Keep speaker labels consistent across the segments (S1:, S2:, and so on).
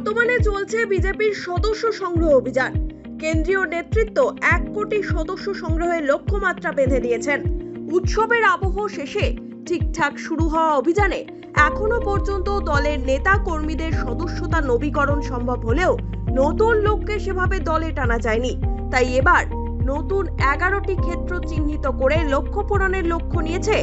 S1: বর্তমানে চলছে বিজেপির সদস্য সংগ্রহ অভিযান। কেন্দ্রীয় নেতৃত্ব এক কোটি সদস্য সংগ্রহের লক্ষ্যমাত্রা বেঁধে দিয়েছেন। উৎসবের আবহ শেষে ঠিকঠাক শুরু হওয়া অভিযানে এখনও পর্যন্ত দলের নেতা কর্মীদের সদস্যতা নবীকরণ সম্ভব হলেও নতুন লোককে সেভাবে দলে টানা যায়নি। তাই এবার নতুন এগারোটি ক্ষেত্র চিহ্নিত করে লক্ষ্য পূরণের লক্ষ্য নিয়েছে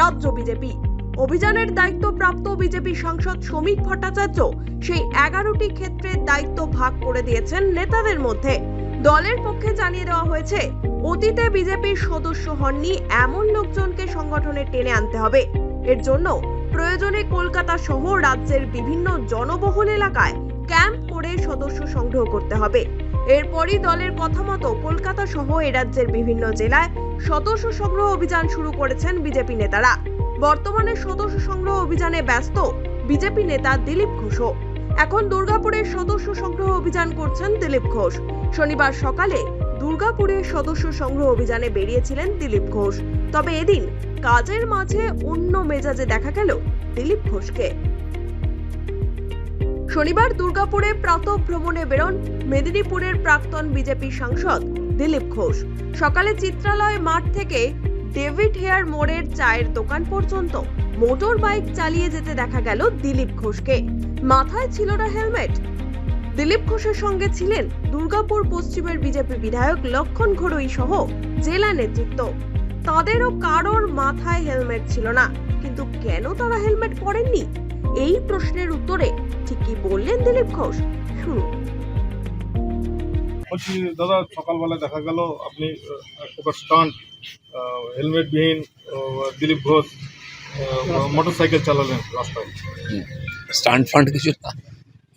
S1: রাজ্য বিজেপি। অভিযানের দায়িত্বপ্রাপ্ত বিজেপি সাংসদ শ্রমিক ভট্টাচার্য সেই এগারোটি ক্ষেত্রের দায়িত্ব ভাগ করে দিয়েছেন নেতাদের মধ্যে। দলের পক্ষে জানিয়ে দেওয়া হয়েছে, অতীতে বিজেপির সদস্য হননি, এমন লোকজনকে সংগঠনে টেনে আনতে হবে। এর জন্য প্রয়োজনে কলকাতা সহ রাজ্যের বিভিন্ন জনবহুল এলাকায় ক্যাম্প করে সদস্য সংগ্রহ করতে হবে। এরপরই দলের কথা মতো কলকাতা সহ এ রাজ্যের বিভিন্ন জেলায় সদস্য সংগ্রহ অভিযান শুরু করেছেন বিজেপি নেতারা। বর্তমানে সদস্য সংগ্রহ অভিযানে ব্যস্ত বিজেপি নেতা দিলীপ ঘোষও। এখন দুর্গাপুরের সদস্য সংগ্রহ অভিযান করছেন দিলীপ ঘোষ। শনিবার সকালে দুর্গাপুরে সদস্য সংগ্রহ অভিযানে বেরিয়েছিলেন দিলীপ ঘোষ। তবে এদিন কাজের মাঝে অন্য মেজাজে দেখা গেল দিলীপ ঘোষকে। শনিবার দুর্গাপুরে প্রাতঃ ভ্রমণে বেরোন মেদিনীপুরের প্রাক্তন বিজেপি সাংসদ দিলীপ ঘোষ। সকালে চিত্রালয় মাঠ থেকে ডেভিড হেয়ার মোড়ের চায়ের দোকান পর্যন্ত মোটর বাইক চালিয়ে যেতে দেখা গেল দিলীপ ঘোষকে। মাথায় ছিল না হেলমেট। দিলীপ ঘোষের সঙ্গে ছিলেন দুর্গাপুর পশ্চিমের বিজেপি বিধায়ক লক্ষণ ঘড়ই সহ জেলা নেতৃত্ব। তাদেরও কারোর মাথায় হেলমেট ছিল না। কিন্তু কেন তারা হেলমেট পরেননি? এই প্রশ্নের উত্তরে ঠিক কি বললেন দিলীপ ঘোষ। শুনুন।
S2: দাদা সকালবেলা দেখা গেল আপনি আহ, এক প্রকার স্টান্ট হেলমেটবিহীন আহ, দিলীপ ঘোষ মোটর সাইকেল চালালেন রাস্তায়
S3: স্টান্ট ফান্ড কিছু না।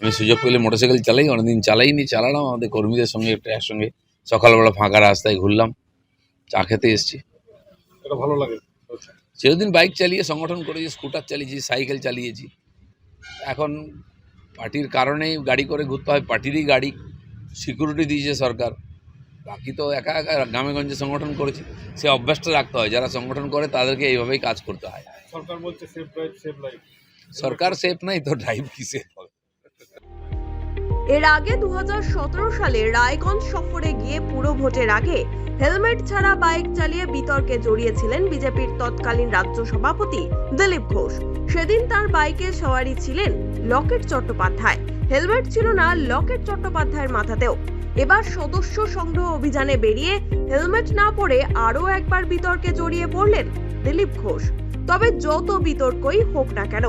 S3: আমি সুযোগ পেলে মোটরসাইকেল চালাই অনেকদিন চালাইনি চালালাম। আমাদের কর্মীদের সঙ্গে একটা একসঙ্গে সকালবেলা ফাঁকা রাস্তায় ঘুরলাম চা খেতে এসেছি।
S2: এটা ভালো লাগে।
S3: চিরদিন বাইক চালিয়ে সংগঠন করেছি স্কুটার চালিয়েছি সাইকেল চালিয়েছি। এখন পার্টির কারণেই গাড়ি করে ঘুরতে হয় পার্টিরই গাড়ি সিকিউরিটি দিয়েছে সরকার। বাকি তো একা একা গ্রামে গঞ্জে সংগঠন করেছি সে অভ্যাসটা রাখতে হয়। যারা সংগঠন করে তাদেরকে এইভাবেই কাজ করতে হয়।
S2: সরকার বলছে সেফ ড্রাইভ সেফ লাইফ
S3: সরকার সেফ নাই তো ড্রাইভ কিসে হবে?
S1: এর আগে দু হাজার সতেরো সালে রায়গঞ্জ সফরে গিয়ে পুরো ভোটের আগে হেলমেট ছাড়া বাইক চালিয়ে বিতর্কে জড়িয়েছিলেন বিজেপির তৎকালীন রাজ্য সভাপতি দিলীপ ঘোষ। সেদিন তার বাইকে সওয়ারি ছিলেন লকেট চট্টোপাধ্যায়। হেলমেট ছিল না লকেট চট্টোপাধ্যায়ের মাথাতেও। এবার সদস্য সংগ্রহ অভিযানে বেরিয়ে হেলমেট না পরে আরও একবার বিতর্কে জড়িয়ে পড়লেন দিলীপ ঘোষ। তবে যত বিতর্কই হোক না কেন,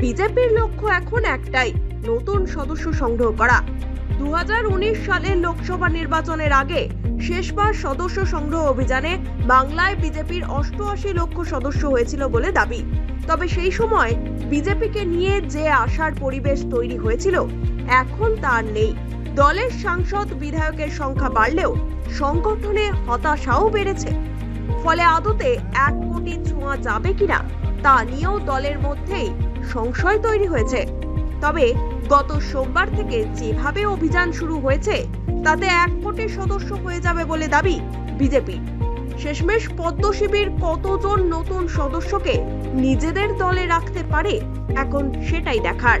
S1: বিজেপির লক্ষ্য এখন একটাই, নতুন সদস্য সংগ্রহ করা। দু সালের লোকসভা নির্বাচনের আগে শেষবার সদস্য সংগ্রহ অভিযানে বাংলায় বিজেপির অষ্টআশি লক্ষ সদস্য হয়েছিল বলে দাবি। তবে সেই সময় বিজেপিকে নিয়ে যে আশার পরিবেশ তৈরি হয়েছিল, এখন তার নেই। দলের সাংসদ বিধায়কের সংখ্যা বাড়লেও সংগঠনে হতাশাও বেড়েছে। ফলে আদতে এক কোটি ছোঁয়া যাবে কিনা তা নিয়েও দলের মধ্যেই সংশয় তৈরি হয়েছে। তবে গত সোমবার থেকে যেভাবে অভিযান শুরু হয়েছে, তাতে এক কোটি সদস্য হয়ে যাবে বলে দাবি বিজেপি। শেষমেশ পদ্ম শিবির কতজন নতুন সদস্যকে নিজেদের দলে রাখতে পারে, এখন সেটাই দেখার।